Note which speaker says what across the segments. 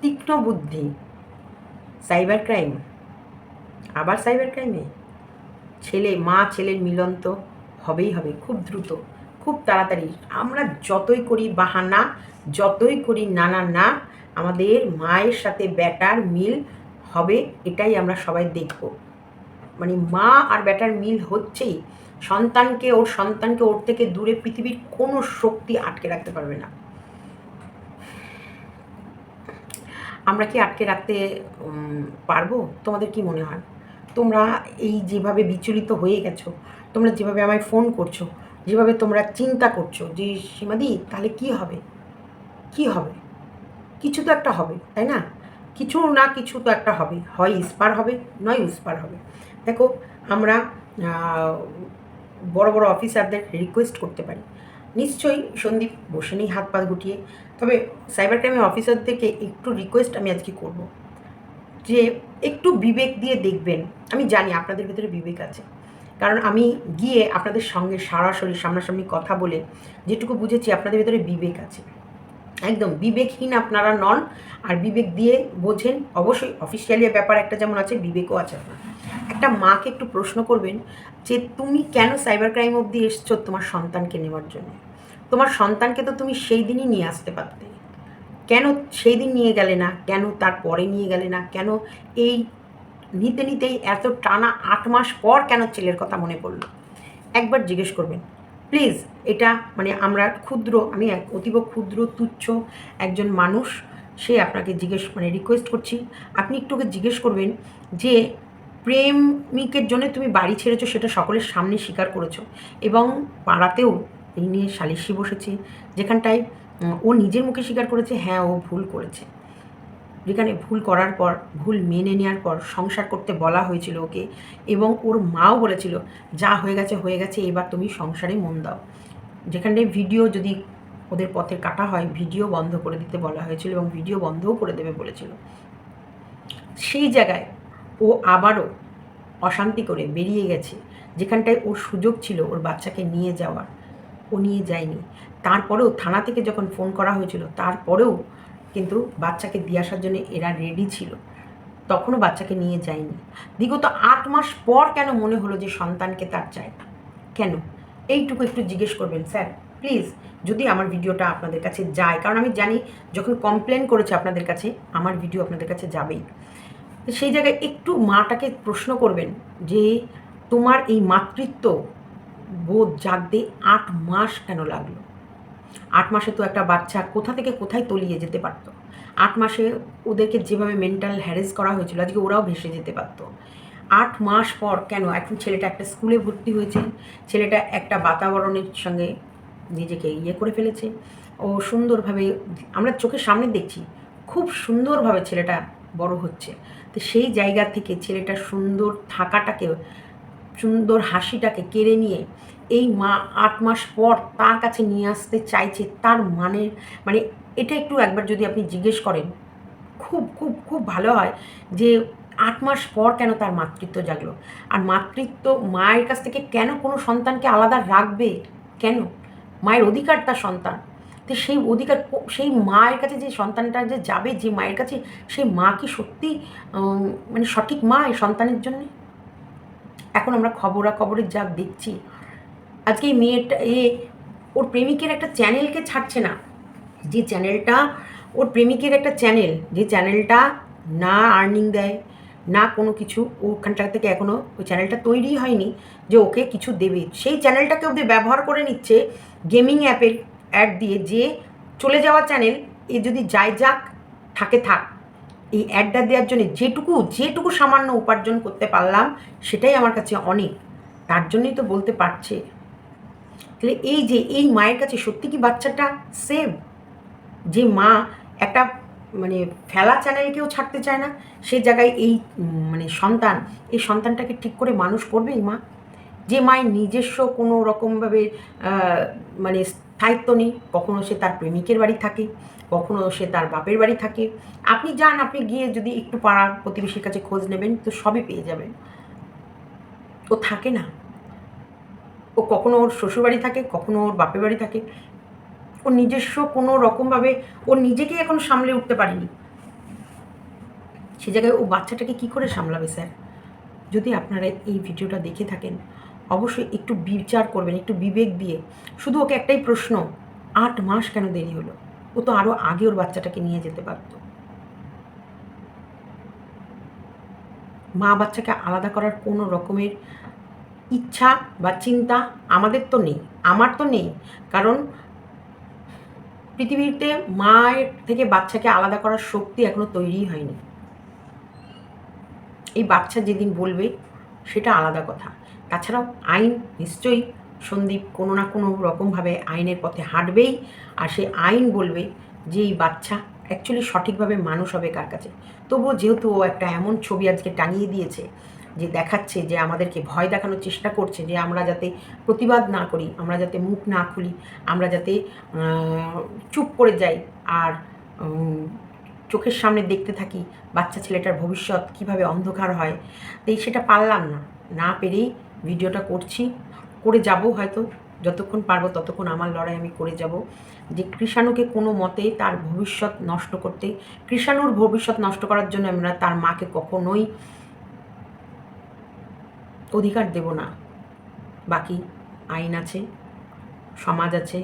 Speaker 1: তীক্ষ্ণ বুদ্ধি। Cyber crime. আবার সাইবার ক্রাইমে? ছেলে, মা, ছেলের মিলন তো হবেই হবে, খুব দ্রুত, খুব তাড়াতাড়ি। আমরা যতই করি বাহানা, যতই করি নানা না, আমাদের মায়ের সাথে ব্যাটার মিল হবে, এটাই আমরা সবাই দেখব। মানে মা আর ব্যাটার মিল হচ্ছেই, সন্তানকে ওর সন্তানকে ওর থেকে দূরে পৃথিবীর কোনো শক্তি আটকে রাখতে পারবে না। আমরা কি আটকে রাখতে পারব? তোমাদের কি মনে হয়? তোমরা এই যেভাবে বিচলিত হয়ে গেছো, তোমরা যেভাবে আমায় ফোন করছ, যেভাবে তোমরা চিন্তা করছ যে, সীমাদি, তাহলে কি হবে? কি হবে? কিছু তো একটা হবে, তাই না? কিছু না কিছু তো একটা হবে। হয় ইস্পার হবে, নয় উস্পার হবে। দেখো, আমরা বড় বড় অফিসারদের রিকোয়েস্ট করতে পারি। নিশ্চয়ই সন্দীপ বসে নেই হাত পা গুটিয়ে। তবে সাইবার ক্রাইমের অফিসার থেকে একটু রিকোয়েস্ট আমি আজকে করব যে একটু বিবেক দিয়ে দেখবেন। আমি জানি আপনাদের ভিতরে বিবেক আছে। কারণ আমি গিয়ে আপনাদের সঙ্গে সরাসরি সামনাসামনি কথা বলে যেটুকু বুঝেছি আপনাদের ভিতরে বিবেক আছে। একদম বিবেকহীন আপনারা নন, আর বিবেক দিয়ে বোঝেন। অবশ্যই অফিসিয়ালি ব্যাপার একটা যেমন আছে, বিবেকও আছে আপনার। একটা মাকে একটু প্রশ্ন করবেন যে, তুমি কেন সাইবার ক্রাইম অবধি এসছো তোমার সন্তানকে নেওয়ার জন্য? তোমার সন্তানকে তো তুমি সেই দিনই নিয়ে আসতে পারতে। কেন সেই দিন নিয়ে গেলে না? কেন তার পরে নিয়ে গেলে না? কেন এই নিতে নিতেই এত টানা আট মাস পর কেন ছেলের কথা মনে পড়ল? একবার জিজ্ঞেস করবেন। প্লিজ, এটা মানে আমরা ক্ষুদ্র, আমি এক অতীব ক্ষুদ্র, তুচ্ছ একজন মানুষ, সে আপনাকে জিজ্ঞেস মানে রিকোয়েস্ট করছি। আপনি একটু ওকে জিজ্ঞেস করবেন যে, প্রেমিকের জন্য তুমি বাড়ি ছেড়েছো, সেটা সকলের সামনে স্বীকার করেছ এবং পাড়াতেও এই নিয়ে সালিশি বসেছে, যেখানটায় ও নিজের মুখে স্বীকার করেছে হ্যাঁ ও ভুল করেছে। যেখানে ভুল করার পর, ভুল মেনে নেওয়ার পর সংসার করতে বলা হয়েছিল ওকে, এবং ওর মাও বলেছিল, যা হয়ে গেছে হয়ে গেছে, এবার তুমি সংসারে মন দাও। যেখানটায় ভিডিও যদি ওদের পথে কাটা হয়, ভিডিও বন্ধ করে দিতে বলা হয়েছিল এবং ভিডিও বন্ধও করে দেবে বলেছিল। সেই জায়গায় ও আবারও অশান্তি করে বেরিয়ে গেছে, যেখানটায় ওর সুযোগ ছিল ওর বাচ্চাকে নিয়ে যাওয়ার। ও নিয়ে যায়নি। তারপরেও থানা থেকে যখন ফোন করা হয়েছিল, তারপরেও কিন্তু বাচ্চাকে দিয়ে আসার জন্য এরা রেডি ছিল। তখনও বাচ্চাকে নিয়ে যায়নি। বিগত আট মাস পর কেন মনে হলো যে সন্তানকে তার চাই কেন? এইটুকু একটু জিজ্ঞেস করবেন, স্যার। প্লিজ, যদি আমার ভিডিওটা আপনাদের কাছে যায়, কারণ আমি জানি যখন কমপ্লেন করেছে আপনাদের কাছে, আমার ভিডিও আপনাদের কাছে যাবেই। সেই জায়গায় একটু মাটাকে প্রশ্ন করবেন যে, তোমার এই মাতৃত্ব বোধ জাগতে আট মাস কেন লাগল? আট মাসে তো একটা বাচ্চা কোথা থেকে কোথায় তলিয়ে যেতে পারতো? আট মাসে ওদেরকে যেভাবে মেন্টাল হ্যারেস করা হয়েছিল, আজকে ওরাও ভেসে যেতে পারতো। আট মাস পর কেন এখন ছেলেটা একটা স্কুলে ভর্তি হয়েছে, ছেলেটা একটা বাতাবরণের সঙ্গে নিজেকে ইয়ে করে ফেলেছে। ও সুন্দরভাবে, আমরা চোখের সামনে দেখছি, খুব সুন্দরভাবে ছেলেটা বড় হচ্ছে। তো সেই জায়গা থেকে ছেলেটার সুন্দর থাকাটাকে সুন্দর হাসিটাকে কেড়ে নিয়ে এই মা আট মাস পর তার কাছে নিয়ে আসতে চাইছে, তার মানে মানে এটা একটু একবার যদি আপনি জিজ্ঞেস করেন, খুব খুব খুব ভালো হয় যে আট মাস পর কেন তার মাতৃত্ব জাগলো? আর মাতৃত্ব মায়ের কাছ থেকে কেন কোনো সন্তানকে আলাদা রাখবে? কেন? মায়ের অধিকার তার সন্তান। তো সেই অধিকার, সেই মায়ের কাছে যে সন্তানটা যে যাবে, যে মায়ের কাছে, সেই মা কি সত্যি মানে সঠিক মা এই সন্তানের জন্যে? এখন আমরা খবরাখবরের যা দেখছি, আজকে এই মেয়েটা, এ, ওর প্রেমিকের একটা চ্যানেলকে ছাড়ছে না। যে চ্যানেলটা, ওর প্রেমিকের একটা চ্যানেল, যে চ্যানেলটা না আর্নিং দেয়, না কোনো কিছু ওখানটা থেকে এখনও ওই চ্যানেলটা তৈরি হয়নি যে ওকে কিছু দেবে। সেই চ্যানেলটাকে ওদের ব্যবহার করে নিচ্ছে গেমিং অ্যাপের অ্যাড দিয়ে যে চলে যাওয়া চ্যানেল, এ যদি যায় যাক, থাকে থাক। এই অ্যাডটা দেওয়ার জন্য যেটুকু যেটুকু সামান্য উপার্জন করতে পারলাম, সেটাই আমার কাছে অনেক। তার জন্যই তো বলতে পারছে। তাহলে এই যে, এই মায়ের কাছে সত্যি কি বাচ্চাটা সেভ যে মা একটা মানে ফেলা চ্যানেলকেও ছাড়তে চায় না, সে জায়গায় এই মানে সন্তান, এই সন্তানটাকে ঠিক করে মানুষ করবে এই মা? যে মায়ের নিজস্ব কোনো রকমভাবে মানে স্থায়িত্ব নেই, কখনো সে তার প্রেমিকের বাড়ি থাকে, কখনো সে তার বাপের বাড়ি থাকে। আপনি যান, আপনি গিয়ে যদি একটু পাড়ার প্রতিবেশীর কাছে খোঁজ নেবেন, তো সবই পেয়ে যাবেন। ও থাকে না। ও কখনো ওর শ্বশুরবাড়ি থাকে, কখনো ওর বাপের বাড়ি থাকে। ওর নিজস্ব কোনো রকমভাবে, ও নিজেকেই এখন সামলে উঠতে পারেনি। সে জায়গায় ও বাচ্চাটাকে কি করে সামলাবে, স্যার? যদি আপনারা এই ভিডিওটা দেখে থাকেন অবশ্যই একটু বিচার করবেন, একটু বিবেক দিয়ে। শুধু ওকে একটাই প্রশ্ন, আট মাস কেন দেরি হলো? ও তো আরও আগে ওর বাচ্চাটাকে নিয়ে যেতে পারত মা বাচ্চাকে আলাদা করার কোনো রকমের ইচ্ছা বা চিন্তা আমাদের তো নেই, আমার তো নেই। কারণ পৃথিবীতে মায়ের থেকে বাচ্চাকে আলাদা করার শক্তি এখনও তৈরি হয়নি। এই বাচ্চা যেদিন বলবে, সেটা আলাদা কথা। তাছাড়াও আইন নিশ্চয়ই সন্দীপ কোনো না কোনো রকমভাবে আইনের পথে হাঁটবেই আর সে আইন বলবে যে এই বাচ্চা অ্যাকচুয়ালি সঠিকভাবে মানুষ হবে কার কাছে। তবুও যেহেতু ও একটা এমন ছবি আজকে টাঙিয়ে দিয়েছে যে দেখাচ্ছে যে আমাদেরকে ভয় দেখানোর চেষ্টা করছে যে আমরা যাতে প্রতিবাদ না করি, আমরা যাতে মুখ না খুলি, আমরা যাতে চুপ করে যাই আর চোখের সামনে দেখতে থাকি বাচ্চা ছেলেটার ভবিষ্যৎ কীভাবে অন্ধকার হয়। তাই সেটা পারলাম না। না পেরেই ভিডিওটা করছি। করে যাব হয়তো, যতক্ষণ পারব ততক্ষণ আমার লড়াই আমি করে যাব। যে কৃষাণুকে কোনো মতেই তার ভবিষ্যৎ নষ্ট করতে, কৃষাণুর ভবিষ্যৎ নষ্ট করার জন্য আমরা তার মাকে কখনোই অধিকার দেব না। বাকি আইন আছে, সমাজ আছে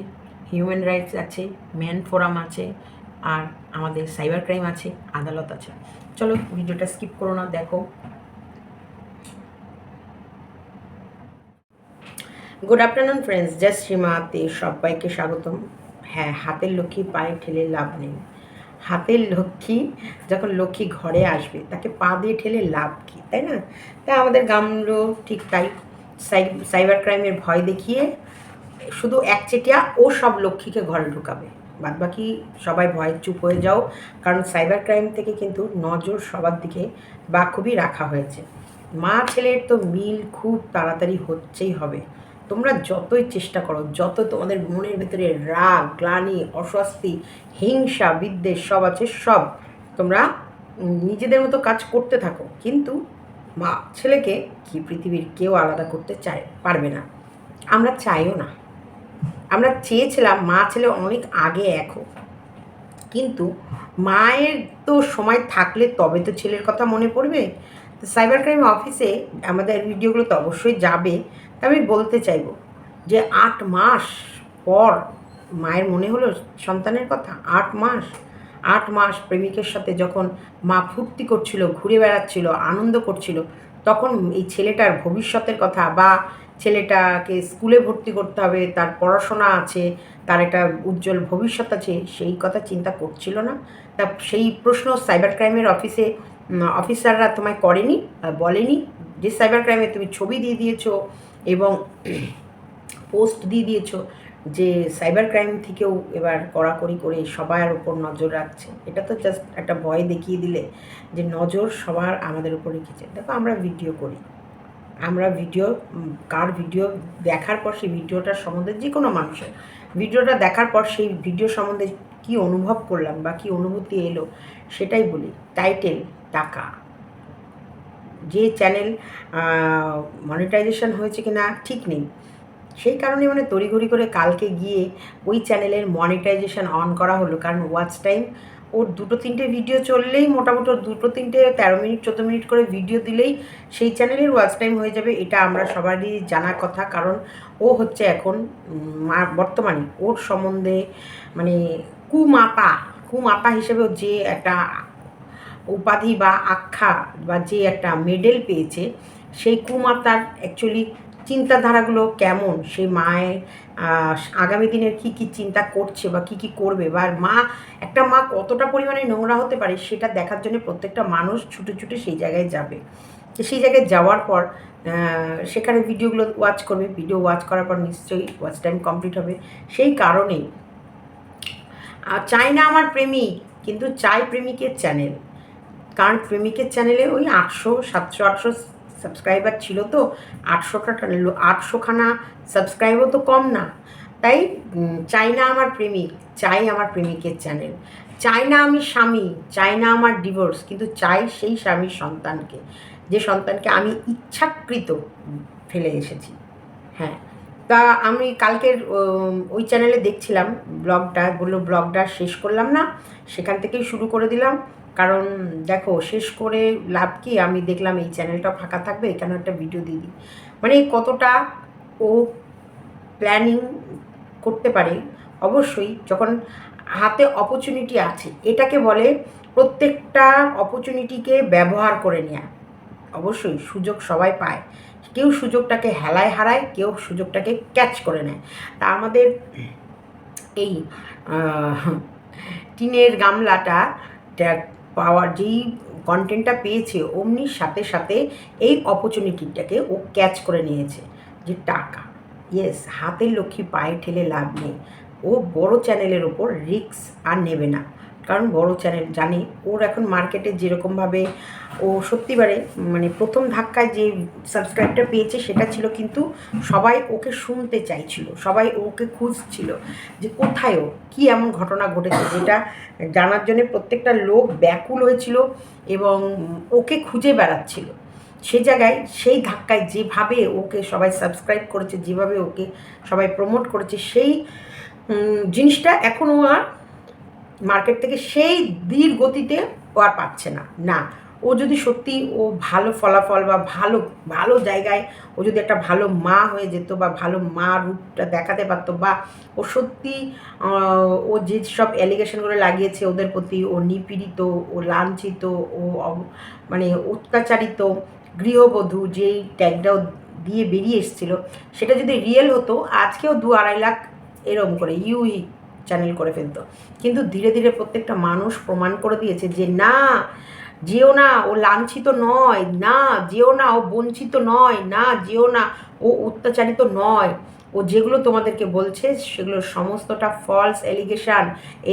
Speaker 1: হিউম্যান রাইটস আছে ম্যান ফোরাম আছে, আর আমাদের সাইবার ক্রাইম আছে, আদালত আছে। চলো ভিডিওটা স্কিপ করো না, দেখো। গুড আফটারনুন ফ্রেন্ডস জাস্ট শ্রীমাতে সবাইকে স্বাগতম। হ্যাঁ হাতের লক্ষ্মী, পায়ে ঠেলে লাভ নেই। হাতের লক্ষ্মী যখন লক্ষ্মী ঘরে আসবে, তাকে পা দিয়ে ঠেলে লাভ কী, তাই না? তাই আমাদের গ্রামগুলো ঠিক তাই। সাইবার ক্রাইমের ভয় দেখিয়ে শুধু একচেটিয়া ও সব লক্ষ্মীকে ঘরে ঢুকাবে। বাদ বাকি সবাই ভয় চুপ হয়ে যাও, কারণ সাইবার ক্রাইম থেকে কিন্তু নজর সবার দিকে বা খুবই রাখা হয়েছে। মা ছেলের তো মিল খুব তাড়াতাড়ি হচ্ছেই হবে। তোমরা যতই চেষ্টা করো যত তোমাদের মনের ভেতরে রাগ, গ্লানি, অস্বস্তি, হিংসা, বিদ্বেষ সব আছে, সব তোমরা নিজেদের মতো কাজ করতে থাকো। কিন্তু মা, ছেলেকে কি পৃথিবীর কেউ আলাদা করতে চায়, পারবে না। আমরা চাইও না। আমরা চেয়েছিলাম মা, ছেলে অনেক আগে এখন কিন্তু মায়ের তো সময় থাকলে তবে তো ছেলের কথা মনে পড়বে। সাইবার ক্রাইম অফিসে আমাদের ভিডিওগুলো তো অবশ্যই যাবে। আমি বলতে চাইব যে আট মাস পর মায়ের মনে হলো সন্তানের কথা? আট মাস? আট মাস প্রেমিকের সাথে যখন মা ফুর্তি করছিল, ঘুরে বেড়াচ্ছিল, আনন্দ করছিল, তখন এই ছেলেটার ভবিষ্যতের কথা বা ছেলেটাকে স্কুলে ভর্তি করতে হবে, তার পড়াশোনা আছে, তার একটা উজ্জ্বল ভবিষ্যৎ আছে, সেই কথা চিন্তা করছিল না? তা সেই প্রশ্ন সাইবার ক্রাইমের অফিসে অফিসাররা তোমায় করেনি বলেনি? যে সাইবার ক্রাইমে তুমি ছবি দিয়ে দিয়েছ এবং পোস্ট দিয়ে দিয়েছ যে সাইবার ক্রাইম থেকেও এবার কড়াকড়ি করে সবার উপর নজর রাখছে। এটা তো জাস্ট একটা ভয় দেখিয়ে দিলে যে নজর সবার আমাদের উপর রেখেছে দেখো, আমরা ভিডিও করি। আমরা ভিডিও কার ভিডিও দেখার পর সেই ভিডিওটার সম্বন্ধে যে কোনো মানুষের। ভিডিওটা দেখার পর সেই ভিডিও সম্বন্ধে কি অনুভব করলাম বা কি অনুভূতি এলো সেটাই বলি। টাইটেল টাকা। যে চ্যানেল মনিটাইজেশন হয়েছে কি না ঠিক নেই। সেই কারণে মানে তড়িঘড়ি করে কালকে গিয়ে ওই চ্যানেলের মনিটাইজেশন অন করা হলো। কারণ ওয়াচ টাইম ওর দুটো তিনটে ভিডিও চললেই মোটামুটি দুটো তিনটে তেরো মিনিট, চোদ্দ মিনিট করে ভিডিও দিলেই সেই চ্যানেলের ওয়াচ টাইম হয়ে যাবে। এটা আমরা সবারই জানার কথা। কারণ ও হচ্ছে এখন বর্তমানে ওর সম্বন্ধে মানে কুমাতা কুমাতা হিসেবে যে একটা উপাধি বা আখ্যা বা যে একটা মেডেল পেয়েছে, সেই কুমাতার অ্যাকচুয়ালি চিন্তাধারাগুলো কেমন? সেই মায়ের আগামী দিনের কি কি চিন্তা করছে বা কি কি করবে? বা মা, একটা মা কতটা পরিমাণে নোংরা হতে পারে সেটা দেখার জন্য প্রত্যেকটা মানুষ ছুটে ছুটে সেই জায়গায় যাবে। তো সেই জায়গায় যাওয়ার পর সেখানে ভিডিওগুলো ওয়াচ করবে। ভিডিও ওয়াচ করার পর নিশ্চয়ই ওয়াচ টাইম কমপ্লিট হবে। সেই কারণেই চাই না আমার প্রেমিক, কিন্তু চাই প্রেমিকের চ্যানেল কারণ প্রেমিকের চ্যানেলে ওই আটশো, সাতশো, আটশো সাবস্ক্রাইবার ছিল তো, আটশোটা আটশোখানা সাবস্ক্রাইবও তো কম না। তাই চাই না আমার প্রেমিক, চাই আমার প্রেমিকের চ্যানেল। চাই না আমি স্বামী, চাই না আমার ডিভোর্স কিন্তু চাই সেই স্বামীর সন্তানকে। যে সন্তানকে আমি ইচ্ছাকৃত ফেলে এসেছি। হ্যাঁ তা আমি কালকের ওই চ্যানেলে দেখছিলাম, ব্লগটা, বলল ব্লগটা শেষ করলাম না, সেখান থেকেই শুরু করে দিলাম। কারণ দেখো, শেষ করে লাভ কি? আমি দেখলাম এই চ্যানেলটা ফাঁকা থাকবে এখানে একটা ভিডিও দিয়ে দিই। মানে কতটা ও প্ল্যানিং করতে পারে? অবশ্যই যখন হাতে অপরচুনিটি আছে, এটাকে বলে প্রত্যেকটা অপরচুনিটিকে ব্যবহার করে নেওয়া অবশ্যই সুযোগ সবাই পায়। কেউ সুযোগটাকে হেলায় হারায়, কেউ সুযোগটাকে ক্যাচ করে নেয়। তা আমাদের এই টিনের গামলাটা পাওয়ার যেই কন্টেন্টটা পেয়েছে অমনির সাথে সাথে এই অপরচুনিটিটাকে ও ক্যাচ করে নিয়েছে যে টাকা। ইয়েস হাতের লক্ষ্মী পায়ে ঠেলে লাভ নেই। ও বড় চ্যানেলের ওপর রিক্স আর নেবে না। কারণ বড় চ্যানেল জানে। ওর এখন মার্কেটে যেরকমভাবে ও সত্যিবারে মানে প্রথম ধাক্কায় যে সাবস্ক্রাইবটা পেয়েছে সেটা ছিল কিন্তু সবাই ওকে শুনতে চাইছিল, সবাই ওকে খুঁজছিল যে কোথায় ও, কী এমন ঘটনা ঘটেছে যেটা জানার জন্য প্রত্যেকটা লোক ব্যাকুল হয়েছিল এবং ওকে খুঁজে বেড়াচ্ছিল। সে জায়গায় সেই ধাক্কায় যেভাবে ওকে সবাই সাবস্ক্রাইব করেছে, যেভাবে ওকে সবাই প্রমোট করেছে, সেই জিনিসটা এখনও আর মার্কেট থেকে সেই ধীর গতিতে ও আর পাচ্ছে না। না, ও যদি সত্যি ও ভালো ফলাফল বা ভালো ভালো জায়গায় ও যদি একটা ভালো মা হয়ে যেত বা ভালো মা রূপটা দেখাতে পারতো বা ও সত্যি ও যে সব অ্যালিগেশনগুলো লাগিয়েছে ওদের প্রতি ও নিপীড়িত, ও লাঞ্ছিত, ও মানে অত্যাচারিত গৃহবধূ যেই ট্যাগটাও দিয়ে বেরিয়ে এসেছিল, সেটা যদি রিয়েল হতো, আজকেও দু আড়াই লাখ এরম করে, ইউই চ্যানেল করে ফেলতো। কিন্তু ধীরে ধীরে প্রত্যেকটা মানুষ প্রমাণ করে দিয়েছে যে, না, যেও না, ও লাঞ্ছিত নয়, না, যেও না, ও বঞ্চিত নয়, না, যেও না, ও অত্যাচারিত নয়, ও যেগুলো তোমাদেরকে বলছে সেগুলো সমস্তটা ফলস এলিগেশন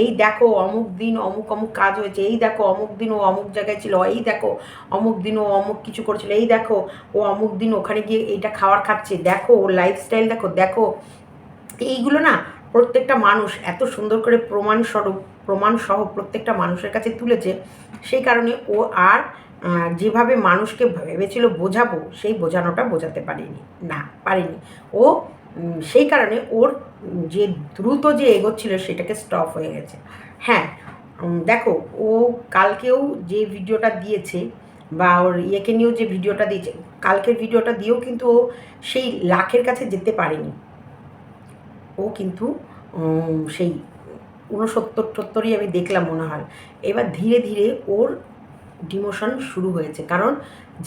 Speaker 1: এই দেখো, অমুক দিন অমুক অমুক কাজ হয়েছে, এই দেখো, অমুক দিন ও অমুক জায়গায় ছিল, এই দেখো, অমুক দিন ও অমুক কিছু করছিল, এই দেখো, ও অমুক দিন ওখানে গিয়ে এইটা খাবার খাচ্ছে, দেখো, ওর লাইফস্টাইল দেখো দেখো। এইগুলো না প্রত্যেকটা মানুষ এত সুন্দর করে প্রমাণ স্বরূপ প্রমাণ সহ প্রত্যেকটা মানুষের কাছে তুলেছে, সেই কারণে ও আর যেভাবে মানুষকে ভেবেছিল বোঝাবো, সেই বোঝানোটা বোঝাতে পারিনি, না, পারিনি। ও সেই কারণে ওর যে দ্রুত যে এগোচ্ছিল সেটাকে স্টপ হয়ে গেছে। হ্যাঁ দেখো, ও কালকেও যে ভিডিওটা দিয়েছে বা ওর ইয়েকে নিয়েও যে ভিডিওটা দিয়েছে, কালকের ভিডিওটা দিয়েও কিন্তু ও সেই লাখের কাছে যেতে পারেনি। ও কিন্তু সেই ঊনসত্তর টত্তরই আমি দেখলাম মনে হয়। এবার ধীরে ধীরে ওর ডিমোশন শুরু হয়েছে। কারণ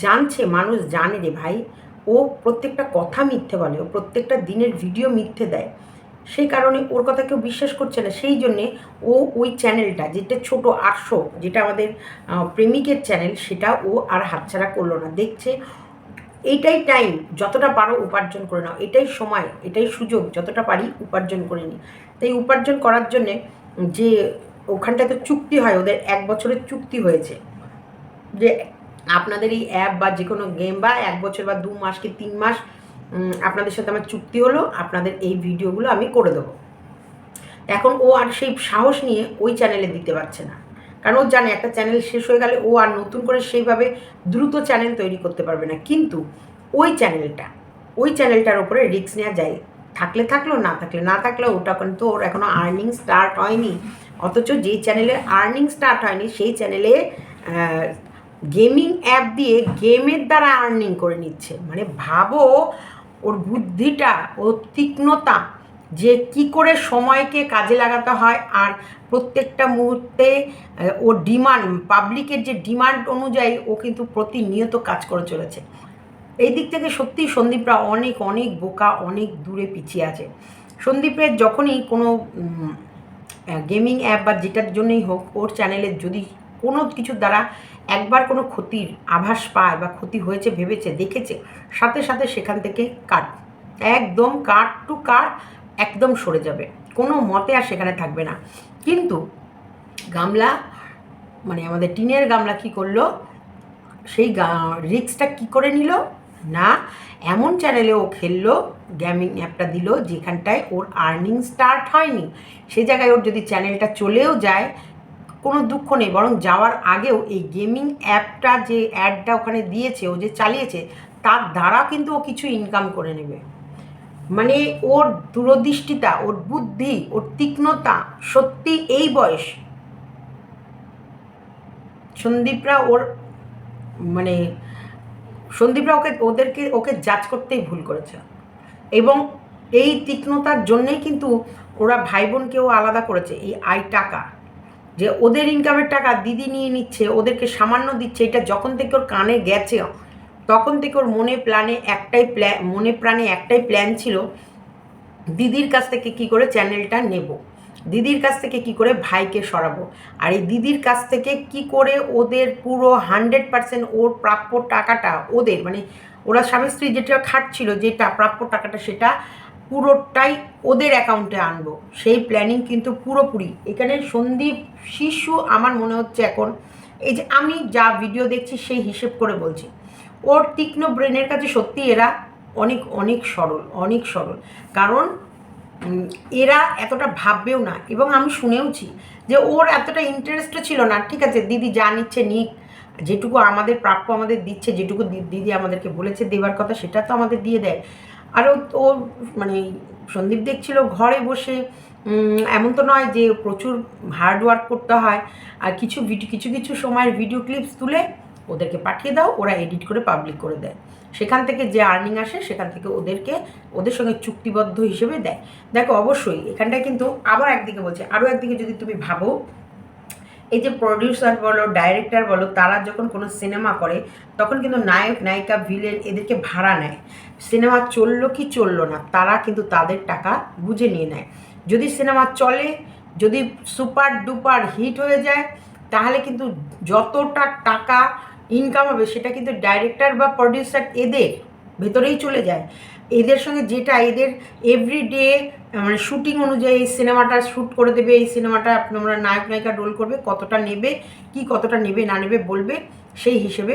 Speaker 1: জানছে, মানুষ জানে রে ভাই, ও প্রত্যেকটা কথা মিথ্যে বলে, ও প্রত্যেকটা দিনের ভিডিও মিথ্যে দেয়। সেই কারণে ওর কথা কেউ বিশ্বাস করছে না। সেই জন্যে ও ওই চ্যানেলটা, যেটা ছোট আটশো, যেটা আমাদের প্রেমিকের চ্যানেল, সেটা ও আর হাতছাড়া করল না। দেখছে এইটাই টাইম যতটা পারো উপার্জন করে নাও। এটাই সময়, এটাই সুযোগ, যতটা পারি উপার্জন করে নিই। তাই উপার্জন করার জন্যে যে ওখানটায় তো চুক্তি হয়, ওদের এক বছরের চুক্তি হয়েছে। যে আপনাদের এই অ্যাপ বা যে কোনো গেম বা এক বছর বা দু মাস কি তিন মাস আপনাদের সাথে আমার চুক্তি হলো, আপনাদের এই ভিডিওগুলো আমি করে দেবো। এখন ও আর সেই সাহস নিয়ে ওই চ্যানেলে দিতে পারছে না। কারণ ও জানে একটা চ্যানেল শেষ হয়ে গেলে ও আর নতুন করে সেইভাবে দ্রুত চ্যানেল তৈরি করতে পারবে না। কিন্তু ওই চ্যানেলটা ওই চ্যানেলটার ওপরে রিস্ক নেওয়া যায়। থাকলে থাকল, না থাকলে না থাকলে, ওটা কিন্তু ওর এখনও আর্নিং স্টার্ট হয়নি। অথচ যেই চ্যানেলে আর্নিং স্টার্ট হয়নি, সেই চ্যানেলে গেমিং অ্যাপ দিয়ে গেমের দ্বারা আর্নিং করে নিচ্ছে। মানে ভাবো, ওর বুদ্ধিটা, ওর তীক্ষ্ণতা যে কি করে সময়কে কাজে লাগাতে হয় আর প্রত্যেকটা মুহূর্তে ওর ডিমান্ড, পাবলিকের যে ডিমান্ড অনুযায়ী ও কিন্তু প্রতিনিয়ত কাজ করে চলেছে। এই দিক থেকে সত্যি সন্দীপরা অনেক অনেক বোকা, অনেক দূরে পিছিয়ে আছে। সন্দীপের যখনই কোনো গেমিং অ্যাপ বা যেটার জন্যই হোক, ওর চ্যানেলের যদি কোনো কিছুর দ্বারা একবার কোনো ক্ষতির আভাস পায় বা ক্ষতি হয়েছে, ভেবেছে, দেখেছে, সাথে সাথে সেখান থেকে কাট, একদম কাট টু কাট একদম সরে যাবে। কোনো মতে আর সেখানে থাকবে না। কিন্তু গামলা মানে আমাদের টিনের গামলা কি করল? সেই রিক্সটা কি করে নিল? না, এমন চ্যানেলে ও খেললো গেমিং অ্যাপটা দিল, যেখানটায় ওর আর্নিং স্টার্ট হয়নি। সে জায়গায় ওর যদি চ্যানেলটা চলেও যায়, কোনো দুঃখ নেই। বরং যাওয়ার আগেও এই গেমিং অ্যাপটা যে অ্যাডটা ওখানে দিয়েছে, ও যে চালিয়েছে, তার দ্বারা কিন্তু ও কিছু ইনকাম করে নেবে। মানে ওর দূরদৃষ্টিতা, ওর বুদ্ধি, ওর তীক্ষ্ণতা, সত্যি এই বয়স। সন্দীপরা ওর মানে সন্দীপরা ওকে, ওদেরকে, ওকে জাজ করতেই ভুল করেছে। এবং এই তীক্ষ্ণতার জন্যেই কিন্তু ওরা ভাই বোনকেও আলাদা করেছে, এই আই টাকা। যে ওদের ইনকামের টাকা দিদি নিয়ে নিচ্ছে, ওদেরকে সামান্য দিচ্ছে, এটা যখন থেকে ওর কানে গেছে তখন থেকে ওর মনে প্ল্যানে একটাই প্ল্যান মনে প্রাণে একটাই প্ল্যান ছিল দিদির কাছ থেকে কি করে চ্যানেলটা নেব। দিদির কাছ থেকে কি করে ভাইকে সরাবো। আর এই দিদির কাছ থেকে কি করে ওদের পুরো হান্ড্রেড পার্সেন্ট ওর প্রাপ্য টাকাটা ওদের মানে ওরা স্বামী স্ত্রী যেটা খাটছিল যেটা প্রাপ্য টাকাটা সেটা পুরোটাই ওদের অ্যাকাউন্টে আনব। সেই প্ল্যানিং কিন্তু পুরোপুরি। এখানে সন্দীপ শিশু আমার মনে হচ্ছে এখন, এই যে আমি যা ভিডিও দেখছি সেই হিসেব করে বলছি। ওর তীক্ষ্ণ ব্রেনের কাছে সত্যি এরা অনেক অনেক সরল অনেক সরল। কারণ এরা এতটা ভাববেও না। এবং আমি শুনেওছি যে ওর এতটা ইন্টারেস্টও ছিল না। ঠিক আছে, দিদি যা নিচ্ছে নিক, যেটুকু আমাদের প্রাপ্য আমাদের দিচ্ছে, যেটুকু দিদি আমাদেরকে বলেছে দেবার কথা, সেটা তো আমাদের দিয়ে দেয়। আর ও ও মানে সন্দীপ দেখছিল ঘরে বসে এমন তো নয় যে প্রচুর হার্ড ওয়ার্ক করতে হয়। আর কিছু ভিডিও কিছু কিছু সময়ের ভিডিও ক্লিপস তুলে ওদেরকে পাঠিয়ে দাও, ওরা এডিট করে পাবলিক করে দেয়। সেখান থেকে যে আর্নিং আসে, সেখান থেকে ওদেরকে, ওদের সঙ্গে চুক্তিবদ্ধ হিসেবে দেয়। দেখো, অবশ্যই এখানটায় কিন্তু আবার একদিকে বলছে আরও একদিকে যদি তুমি ভাবো, এই যে প্রডিউসার বলো ডাইরেক্টর বলো, তারা যখন কোনো সিনেমা করে, তখন কিন্তু নায়ক, নায়িকা ভিলেন এদেরকে ভাড়া নেয়। সিনেমা চলল কি চলল না, তারা কিন্তু তাদের টাকা বুঝে নিয়ে নেয়। যদি সিনেমা চলে, যদি সুপার ডুপার হিট হয়ে যায়, তাহলে কিন্তু যতটা টাকা ইনকাম হবে, সেটা কিন্তু ডাইরেক্টর বা প্রডিউসার এদের ভেতরেই চলে যায়। এদের সঙ্গে যেটা এদের এভরিডে মানে শুটিং অনুযায়ী এই সিনেমাটা শ্যুট করে দেবে, এই সিনেমাটা তোমরা নায়ক, নায়িকা রোল করবে, কতটা নেবে, কি কতটা নেবে, না নেবে বলবে, সেই হিসেবে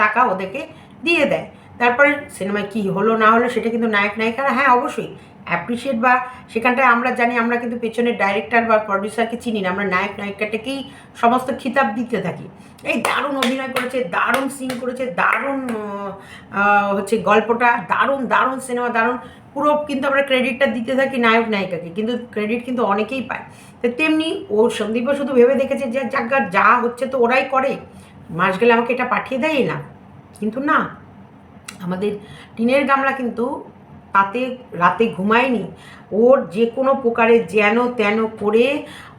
Speaker 1: টাকা ওদেরকে দিয়ে দেয়। তারপরে সিনেমায় কি হলো, না হলো, সেটা কিন্তু নায়ক, নায়িকারা হ্যাঁ অবশ্যই অ্যাপ্রিসিয়েট বা সেখানটায় আমরা জানি, আমরা কিন্তু পেছনে ডাইরেক্টর বা প্রডিউসারকে চিনি না, আমরা নায়ক, নায়িকাটাকেই সমস্ত খিতাব দিতে থাকি। এই দারুণ অভিনয় করেছে, দারুণ সিন করেছে, দারুণ হচ্ছে গল্পটা, দারুণ দারুণ সিনেমা দারুণ, পুরো কিন্তু আমরা ক্রেডিটটা দিতে থাকি নায়ক, নায়িকাকে, কিন্তু ক্রেডিট কিন্তু অনেকেই পায়। তো তেমনি ও সন্দীপও শুধু ভেবে দেখেছে যে যাজ্ঞা যা হচ্ছে তো ওরাই করে, মাস গেলে আমাকে এটা পাঠিয়ে দেয় না। কিন্তু না, আমাদের টিনের গামলা কিন্তু তাতে রাতে ঘুমায়নি। ওর যে কোনো প্রকারে যেন তেন করে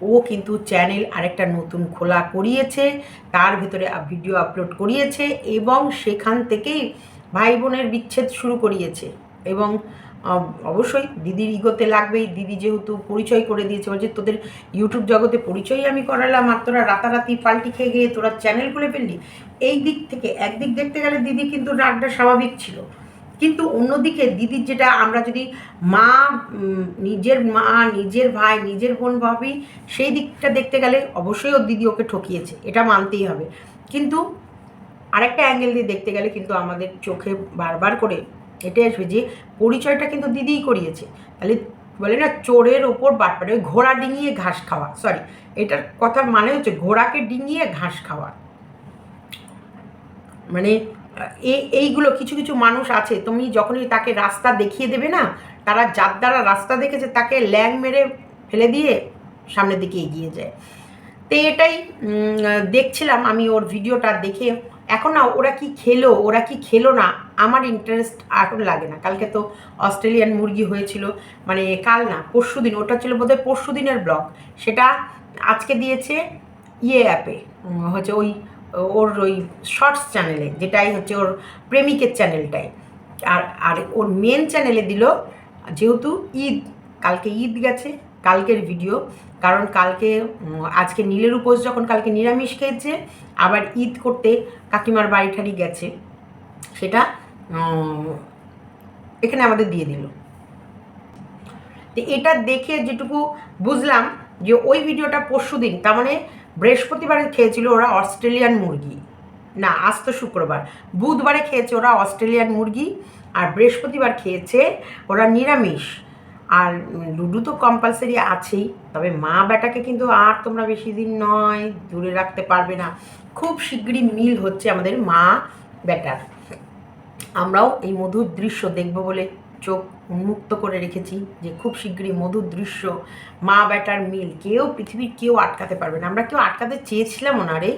Speaker 1: ও কিন্তু চ্যানেল আরেকটা নতুন খোলা করিয়েছে, তার ভিতরে ভিডিও আপলোড করিয়েছে এবং সেখান থেকেই ভাই বোনের বিচ্ছেদ শুরু করিয়েছে। এবং অবশ্যই দিদির ইগোতে লাগবেই। দিদি যেহেতু পরিচয় করে দিয়েছে, বলছে তোদের ইউটিউব জগতে পরিচয় আমি করালাম, আর তোরা রাতারাতি পাল্টি খেয়ে গিয়ে তোরা চ্যানেল খুলে ফেললি। এই দিক থেকে, একদিক দেখতে গেলে দিদি কিন্তু রাগটা স্বাভাবিক ছিল। কিন্তু অন্যদিকে দিদির যেটা আমরা যদি মা নিজের মা, নিজের ভাই, নিজের বোন, ভাবি, সেই দিকটা দেখতে গেলে অবশ্যই ওর দিদি ওকে ঠকিয়েছে, এটা মানতেই হবে। কিন্তু আরেকটা অ্যাঙ্গেল দিয়ে দেখতে গেলে কিন্তু আমাদের চোখে বারবার করে এটাই আসবে যে পরিচয়টা কিন্তু দিদিই করিয়েছে। তাহলে বলে না, চোরের ওপর বাটপাটে ওই ঘোড়া ডিঙিয়ে ঘাস খাওয়া সরি এটার কথার মানে হচ্ছে ঘোড়াকে ডিঙিয়ে ঘাস খাওয়া। মানে এইগুলো কিছু কিছু মানুষ আছে, তুমি যখনই তাকে রাস্তা দেখিয়ে দেবে না, তারা যার দ্বারা রাস্তা দেখেছে তাকে ল্যাং মেরে ফেলে দিয়ে সামনের দিকে এগিয়ে যায়। তো এটাই দেখছিলাম আমি ওর ভিডিওটা দেখে। এখন না, ওরা কি খেলো, ওরা কি খেলো না, আমার ইন্টারেস্ট এখন লাগে না। কালকে তো অস্ট্রেলিয়ান মুরগি হয়েছিল মানে কাল না, পরশু দিন, ওটা ছিল বোধহয় পরশু দিনের ব্লগ। সেটা আজকে দিয়েছে ইয়ে অ্যাপে হচ্ছে ওই ওর ওই শর্টস চ্যানেলে যেটাই হচ্ছে ওর প্রেমিকের চ্যানেলটাই আর আর ওর মেন চ্যানেলে দিল, যেহেতু ঈদ, কালকে ঈদ গেছে, কালকের ভিডিও কারণ কালকে আজকে নীলের উপোস যখন কালকে নিরামিষ খেয়েছে, আবার ঈদ করতে কাকিমার বাড়ি ঠাড়ি গেছে, সেটা এখানে আমাদের দিয়ে দিল। তো এটা দেখে যেটুকু বুঝলাম যে ওই ভিডিওটা পরশু দিন তার মানে বৃহস্পতিবারে খেয়েছিল ওরা অস্ট্রেলিয়ান মুরগি। না, আজ তো শুক্রবার। বুধবারে খেয়েছে ওরা অস্ট্রেলিয়ান মুরগি আর বৃহস্পতিবার খেয়েছে ওরা নিরামিষ। আর লুডু তো কম্পালসারি আছেই, তবে মা বেটাকে কিন্তু আর তোমরা বেশি দিন নয়, দূরে রাখতে পারবে না। খুব শীঘ্রই মিল হচ্ছে আমাদের মা বেটার আমরাও এই মধুর দৃশ্য দেখব বলে চোখ উন্মুক্ত করে রেখেছি যে খুব শীঘ্রই মধুর দৃশ্য, মা ব্যাটার মিল। কেউ পৃথিবীর কেউ আটকাতে পারবে না। আমরা কেউ আটকাতে চেয়েছিলাম ওনারে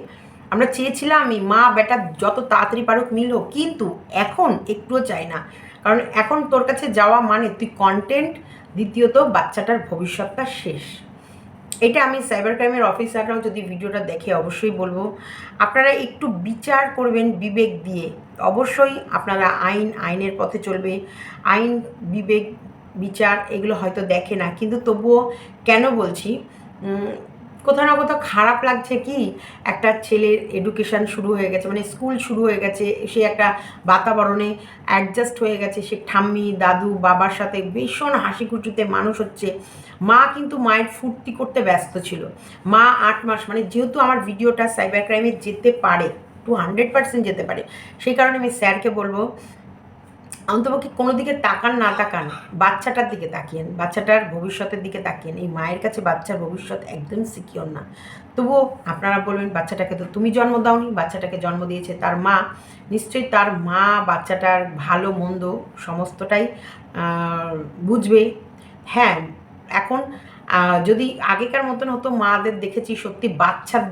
Speaker 1: আমরা চেয়েছিলামই মা ব্যাটার যত তাড়াতাড়ি পারুক মিল হোক, কিন্তু এখন একটুও চাই না। কারণ এখন তোর কাছে যাওয়া মানে তুই কন্টেন্ট দ্বিতীয়ত বাচ্চাটার ভবিষ্যৎটা শেষ। এটা আমি সাইবার ক্রাইমের অফিসাররাও যদি ভিডিওটা দেখে অবশ্যই বলব। আপনারা একটু বিচার করবেন বিবেক দিয়ে। অবশ্যই আপনারা আইন, আইনের পথে চলবে। আইন, বিবেক, বিচার এগুলো হয়তো দেখে না। কিন্তু তবুও কেন বলছি? কোথাও না কোথাও খারাপ লাগছে কি? একটা ছেলের এডুকেশন শুরু হয়ে গেছে মানে স্কুল শুরু হয়ে গেছে, সে একটা বাতাবরণে অ্যাডজাস্ট হয়ে গেছে, সে ঠাম্মি, দাদু, বাবার সাথে ভীষণ হাসি খুশিতে মানুষ হচ্ছে। মা কিন্তু মায়ের ফুর্তি করতে ব্যস্ত ছিল। মা আট মাস মানে যেহেতু আমার ভিডিওটা সাইবার ক্রাইমে যেতে পারে টু হান্ড্রেড পার্সেন্ট যেতে পারে, সেই কারণে আমি স্যারকে বলব অন্তপক্ষে কোনো দিকে তাকান, না তাকান, বাচ্চাটার দিকে তাকিয়েন, বাচ্চাটার ভবিষ্যতের দিকে তাকিয়েন। এই মায়ের কাছে বাচ্চার ভবিষ্যৎ একদম সিকিওর না। তবুও আপনারা বলবেন, বাচ্চাটাকে তো তুমি জন্ম দাওনি, বাচ্চাটাকে জন্ম দিয়েছে তার মা। নিশ্চয়ই তার মা বাচ্চাটার ভালো, মন্দ সমস্তটাই বুঝবে। হ্যাঁ এখন যদি আগেকার মতন হতো, মাদের দেখেছি সত্যি বাচ্চার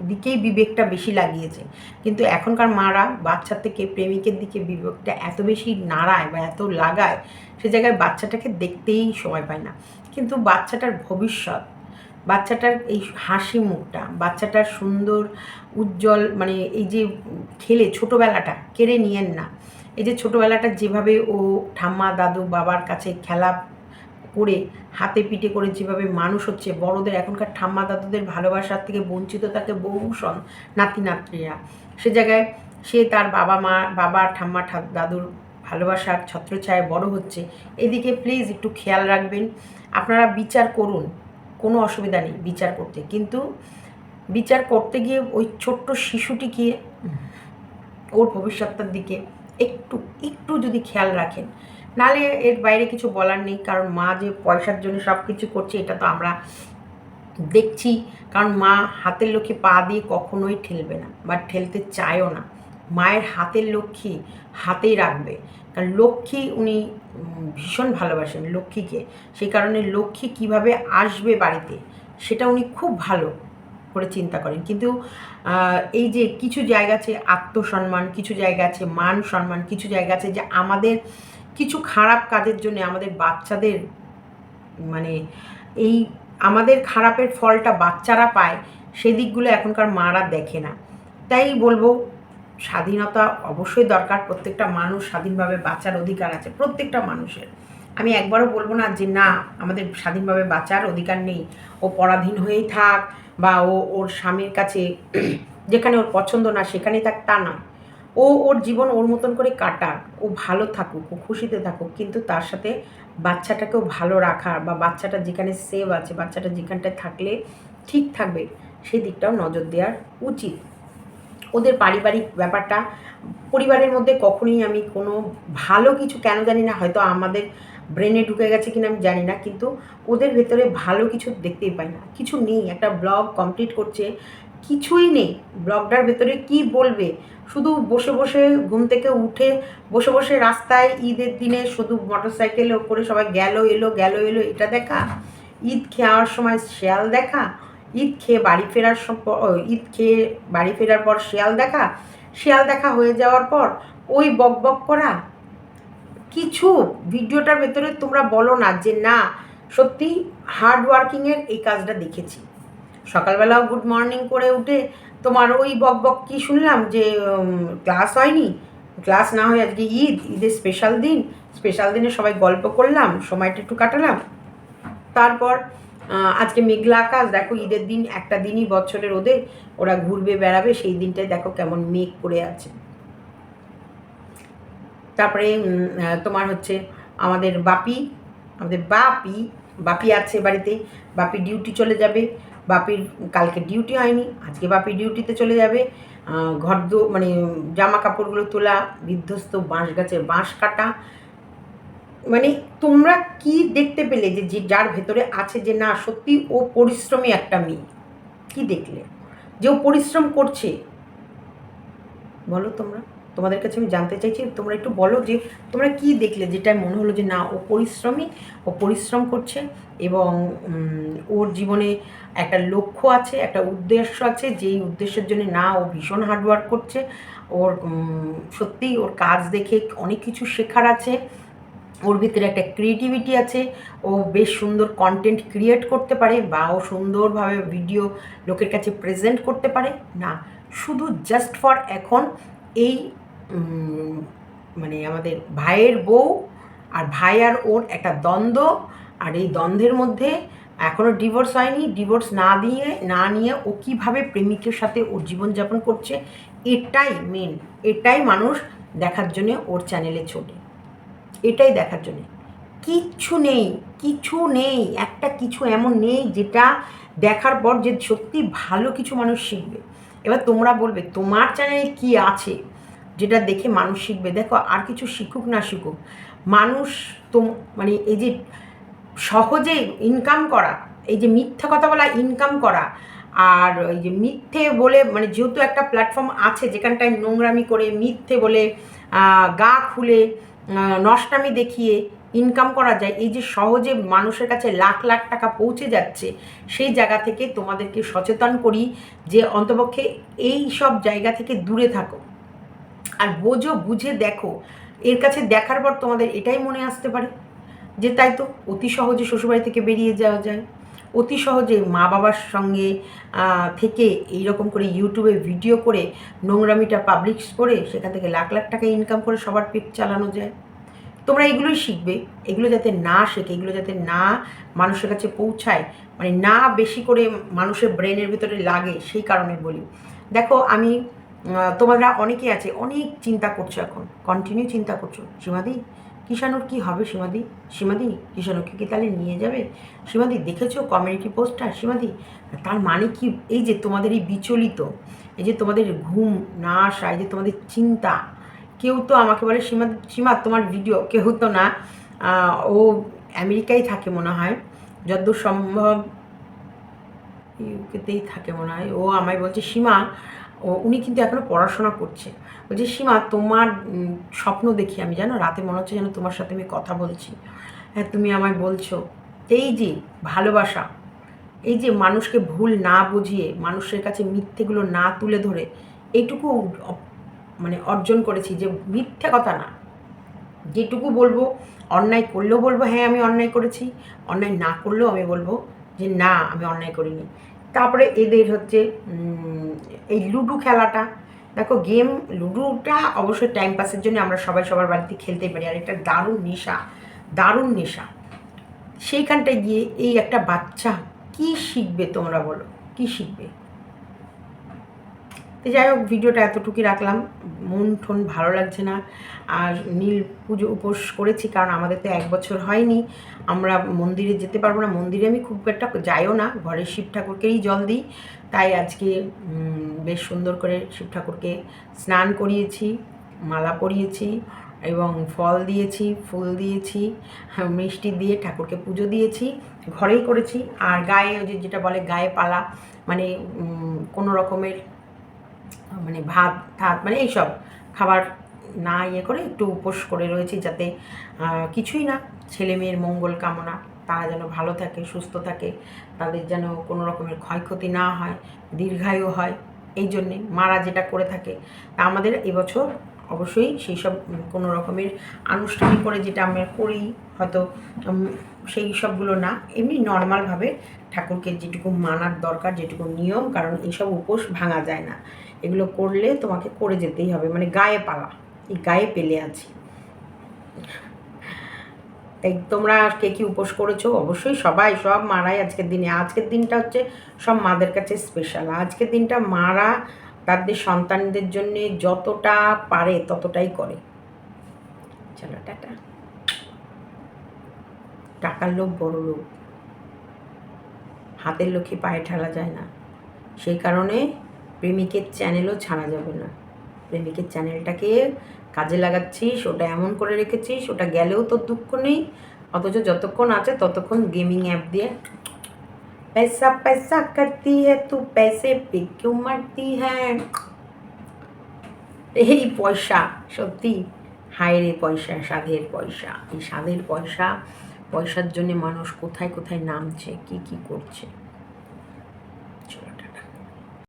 Speaker 1: দিকেই বিবেকটা বেশি লাগিয়েছে। কিন্তু এখনকার মারা বাচ্চার থেকে প্রেমিকের দিকে বিবেকটা এত বেশি নাড়ায় বা এত লাগায়, সে জায়গায় বাচ্চাটাকে দেখতেই সময় পায় না। কিন্তু বাচ্চাটার ভবিষ্যৎ, বাচ্চাটার এই হাসি মুখটা, বাচ্চাটার সুন্দর, উজ্জ্বল মানে এই যে খেলে ছোটোবেলাটা কেড়ে নিয়েন না। এই যে ছোটোবেলাটা যেভাবে ও ঠাম্মা, দাদু, বাবার কাছে খেলা করে, হাতে পিঠে করে যেভাবে মানুষ হচ্ছে, বড়দের এখনকার ঠাম্মা দাদুদের ভালোবাসার থেকে বঞ্চিত থাকে বহু সন, নাতি নাতনিরা। সে জায়গায় সে তার বাবা মা, বাবা, ঠাম্মা দাদুর ভালোবাসার ছত্রছায়ায় বড় হচ্ছে। এদিকে প্লিজ একটু খেয়াল রাখবেন। আপনারা বিচার করুন, কোনো অসুবিধা নেই বিচার করতে। কিন্তু বিচার করতে গিয়ে ওই ছোট্ট শিশুটিকে ওর ভবিষ্যৎটার দিকে একটু একটু যদি খেয়াল রাখেন নালে এর বাইরে কিছু বলার নেই, কারণ মা যে পয়সার জন্য সব কিছু করছে, এটা তো আমরা দেখছি। কারণ মা হাতের লক্ষ্মী পা দিয়ে কখনোই ঠেলবে না, বা ঠেলতে চায়ও না। মায়ের হাতের লক্ষ্মী হাতেই রাখবে। কারণ লক্ষ্মী উনি ভীষণ ভালোবাসেন লক্ষ্মীকে। সেই কারণে লক্ষ্মী কীভাবে আসবে বাড়িতে, সেটা উনি খুব ভালো করে চিন্তা করেন। কিন্তু এই যে কিছু জায়গা আছে আত্মসম্মান, কিছু জায়গা আছে মান সম্মান, কিছু জায়গা আছে যে আমাদের কিছু খারাপ কাজের জন্য আমাদের বাচ্চাদের মানে এই আমাদের খারাপের ফলটা বাচ্চারা পায়, সেই দিকগুলো এখনকার মারা দেখে না। তাই বলব, স্বাধীনতা অবশ্যই দরকার, প্রত্যেকটা মানুষ স্বাধীনভাবে বাঁচার অধিকার আছে, প্রত্যেকটা মানুষের। আমি একবারও বলব না যে না, আমাদের স্বাধীনভাবে বাঁচার অধিকার নেই। ও পরাধীন হয়েই থাক বা ও, ওর স্বামীর কাছে যেখানে ওর পছন্দ না, সেখানেই থাক, তা নয়। ও ওর জীবন ওর মতন করে কাটাক, ও ভালো থাকুক, ও খুশিতে থাকুক, কিন্তু তার সাথে বাচ্চাটাকেও ভালো রাখার বা বাচ্চাটা যেখানে সেভ আছে, বাচ্চাটা যেখানটায় থাকলে ঠিক থাকবে, সেই দিকটাও নজর দেওয়ার উচিত। ওদের পারিবারিক ব্যাপারটা, পরিবারের মধ্যে কখনোই আমি কোনো ভালো কিছু কেন জানি না, হয়তো আমাদের ব্রেনে ঢুকে গেছে কিনা আমি জানি না, কিন্তু ওদের ভেতরে ভালো কিছু দেখতেই পাই না। কিছু নেই, একটা ব্লগ কমপ্লিট করছে কিছুই নেই। ব্লগটার ভেতরে কি বলবে? শুধু বসে বসে ঘুম থেকে উঠে, বসে বসে রাস্তায় ঈদের দিনে শুধু মোটর সাইকেলে করে সবাই গেল, এলো গেল, এলো, এটা দেখা? ঈদ খাওয়ার সময় শেয়াল দেখা? ঈদ খেয়ে বাড়ি ফেরার ঈদ খেয়ে বাড়ি ফেরার পর শেয়াল দেখা? শেয়াল দেখা হয়ে যাওয়ার পর ওই বক বক করা? কিছু? ভিডিওটার ভেতরে তোমরা বলো না যে না সত্যি হার্ড ওয়ার্কিংয়ের এই কাজটা দেখেছি। সকালবেলাও গুড মর্নিং করে উঠে তোমার ওই বক বক কি শুনলাম যে ক্লাস হয়নি। ক্লাস না হয় আজকে ঈদ, ঈদের স্পেশাল দিন। স্পেশাল দিনে সবাই গল্প করলাম, সময়টা একটু কাটালাম। তারপর আজকে মেঘলা আকাশ, দেখো ঈদের দিন একটা দিনই বছরের ওদের ওরা ঘুরবে, বেড়াবে, সেই দিনটায় দেখো কেমন মেঘ করে আছে। তারপরে তোমার হচ্ছে আমাদের বাপি আমাদের বাপি বাপি আছে বাড়িতে, বাপি ডিউটি চলে যাবে। বাপির কালকে ডিউটি হয়নি, আজকে বাপি ডিউটিতে চলে যাবে। ঘর দো মানে জামা কাপড়গুলো তোলা, বিধ্বস্ত বাঁশ গাছের বাঁশ কাটা। মানে তোমরা কি দেখতে পেলে যে যে যার ভেতরে আছে যে না, সত্যি ও পরিশ্রমী একটা মেয়ে? কি দেখলে? যে ও পরিশ্রম করছে? বলো তোমরা। তোমাদের কাছে আমি জানতে চাইছি, তোমরা একটু বলো যে তোমরা কি দেখলে? যেটা মনে হলো যে না, ও পরিশ্রমী, ও পরিশ্রম করছে এবং ওর জীবনে একটা লক্ষ্য আছে, একটা উদ্দেশ্য আছে, যেই উদ্দেশ্যের জন্য না ও ভীষণ হার্ডওয়ার্ক করছে। ওর সত্যিই ওর কাজ দেখে অনেক কিছু শেখার আছে। ওর ভিতরে একটা ক্রিয়েটিভিটি আছে। ও বেশ সুন্দর কন্টেন্ট ক্রিয়েট করতে পারে বা ও সুন্দরভাবে ভিডিও লোকের কাছে প্রেজেন্ট করতে পারে। না, শুধু জাস্ট ফর এখন এই মানে আমাদের ভাইয়ের বউ আর ভাই আর ওর একটা দ্বন্দ্ব। আর এই দ্বন্দ্বের মধ্যে এখনও ডিভোর্স হয়নি। ডিভোর্স না দিয়ে, না নিয়ে ও কীভাবে প্রেমিকের সাথে ওর জীবনযাপন করছে, এটাই মেন এটাই মানুষ দেখার জন্যে ওর চ্যানেলে ছোটে। এটাই দেখার জন্যে। কিচ্ছু নেই, কিছু নেই, একটা কিছু এমন নেই যেটা দেখার পর যে সত্যি ভালো কিছু মানুষ শিখবে। এবার তোমরা বলবে, তোমার চ্যানেলে কি আছে? যেটা দেখে মানুষ শিখবে। দেখো, আর কিছু শিখুক না শিখুক, মানুষ তো মানে এই যে সহজে ইনকাম করা, এই যে মিথ্যা কথা বলা ইনকাম করা, আর এই যে মিথ্যে বলে মানে যেহেতু একটা প্ল্যাটফর্ম আছে যেখানটায় নোংরামি করে, মিথ্যে বলে গা খুলে নষ্টামি দেখিয়ে ইনকাম করা যায়, এই যে সহজে মানুষের কাছে লাখ লাখ টাকা পৌঁছে যাচ্ছে, সেই জায়গা থেকে তোমাদেরকে সচেতন করি যে অন্তপক্ষে এই সব জায়গা থেকে দূরে থাকো। আর বোঝো, বুঝে দেখো। এর কাছে দেখার পর তোমাদের এটাই মনে আসতে পারে যে তাই তো অতি সহজে শ্বশুরবাড়ি থেকে বেরিয়ে যাওয়া যায়। অতি সহজে মা বাবার সঙ্গে থেকে এইরকম করে ইউটিউবে ভিডিও করে নোংরামিটা পাবলিশ করে সেখান থেকে লাখ লাখ টাকা ইনকাম করে সবার পেট চালানো যায়। তোমরা এগুলোই শিখবে। এগুলো যাতে না শেখে, এগুলো যাতে না মানুষের কাছে পৌঁছায় মানে না বেশি করে মানুষের ব্রেনের ভিতরে লাগে, সেই কারণে বলি। দেখো, আমি তোমরা অনেকেই আছে, অনেক চিন্তা করছ এখন। কন্টিনিউ চিন্তা করছ। সীমাদি কিষাণুর কি হবে সীমাদি সীমাদি কিষাণুকে কি তাহলে নিয়ে যাবে? সীমাদি দেখেছ কমিউনিটি পোস্টটা সীমাদি তার মানে কি? এই যে তোমাদের এই বিচলিত, এই যে তোমাদের ঘুম না আসা এই যে তোমাদের চিন্তা, কেউ তো আমাকে বলে সীমা সীমা তোমার ভিডিও কেউ তো না। ও আমেরিকায় থাকে মনে হয় যতদূর সম্ভব ইউকেতেই থাকে মনে হয়। ও আমায় বলছে সীমা ও উনি কিন্তু এখনও পড়াশোনা করছে বলছে, সীমা, তোমার স্বপ্ন দেখি আমি, জানো? রাতে মনে হচ্ছে যেন তোমার সাথে আমি কথা বলছি। হ্যাঁ তুমি আমায় বলছো, এই যে ভালোবাসা, এই যে মানুষকে ভুল না বুঝিয়ে, মানুষের কাছে মিথ্যেগুলো না তুলে ধরে, এইটুকু মানে অর্জন করেছি যে মিথ্যে কথা না। যেটুকু বলব, অন্যায় করলেও বলব হ্যাঁ আমি অন্যায় করেছি, অন্যায় না করলেও আমি বলব যে না, আমি অন্যায় করিনি। তারপরে এদের হচ্ছে এই লুডো খেলাটা। দেখো গেম লুডোটা অবশ্যই টাইম পাসের জন্য আমরা সবাই সবার বাড়িতে খেলতে পারি, আর একটা দারুণ নেশা দারুণ নেশা। সেইখানটায় গিয়ে এই একটা বাচ্চা কি শিখবে তোমরা বলো? কি শিখবে? তো যাই হোক ভিডিওটা এতটুকুই রাখলাম। মন ঠন ভালো লাগছে না। আর নীল পুজো উপোস করেছি কারণ আমাদের তো এক বছর হয়নি। আমরা মন্দিরে যেতে পারব না। মন্দিরে আমি খুব একটা যাইও না। ঘরের শিব ঠাকুরকেই জল দিই। তাই আজকে বেশ সুন্দর করে শিব ঠাকুরকে স্নান করিয়েছি মালা পরিয়েছি এবং ফল দিয়েছি ফুল দিয়েছি হ্যাঁ, মিষ্টি দিয়ে ঠাকুরকে পুজো দিয়েছি ঘরেই করেছি। আর গায়ে ওই যে যেটা বলে গায়ে পালা মানে কোনো রকমের মানে ভাত ভাত মানে এইসব খাবার না ইয়ে করে একটু উপোস করে রয়েছি যাতে কিছুই না। ছেলে মেয়ের মঙ্গল কামনা, তারা যেন ভালো থাকে, সুস্থ থাকে, তাদের যেন কোনো রকমের ক্ষয়ক্ষতি না হয়, দীর্ঘায়ু হয়, এই জন্যে মারা যেটা করে থাকে। তা আমাদের এবছর অবশ্যই সেই সব কোনো রকমের আনুষ্ঠানিক করে যেটা আমরা করি, হয়তো সেই সবগুলো না, এমনি নর্মালভাবে ঠাকুরকে যেটুকু মানার দরকার, যেটুকু নিয়ম, কারণ এইসব উপোস ভাঙা যায় না। এগুলো করলে তোমাকে করে যেতেই হবে মানে গায়ে পালা, এই গায়ে পেলে আছি। তাই তোমরা কে কি উপোস করেছ? অবশ্যই সবাই, সব মারাই আজকের দিনে। আজকের দিনটা হচ্ছে সব মাদের কাছে স্পেশাল আজকের দিনটা মারা তাদের সন্তানদের জন্য যতটা পারে ততটাই করে। চলো, টাটা। টাকার লোক বড় লোক হাতের লক্ষ্মী পায়ে ঠেলা যায় না। সেই কারণে প্রেমিকের চ্যানেলও ছাড়া যাবে না প্রেমিকের চ্যানেলটাকে কাজে লাগাচ্ছিস ওটা এমন করে রেখেছিস ওটা গেলেও তোর দুঃখ নেই অথচ যতক্ষণ আছে ততক্ষণ গেমিং অ্যাপ দিয়ে पैसा पैसा करती है तू पैसे पे क्यों मरती है এই পয়সা সত্যি হায় রে পয়সা স্বাদের পয়সা এই স্বাদের পয়সা পয়সার জন্য মানুষ কোথায় কোথায় নামছে কি কি করছে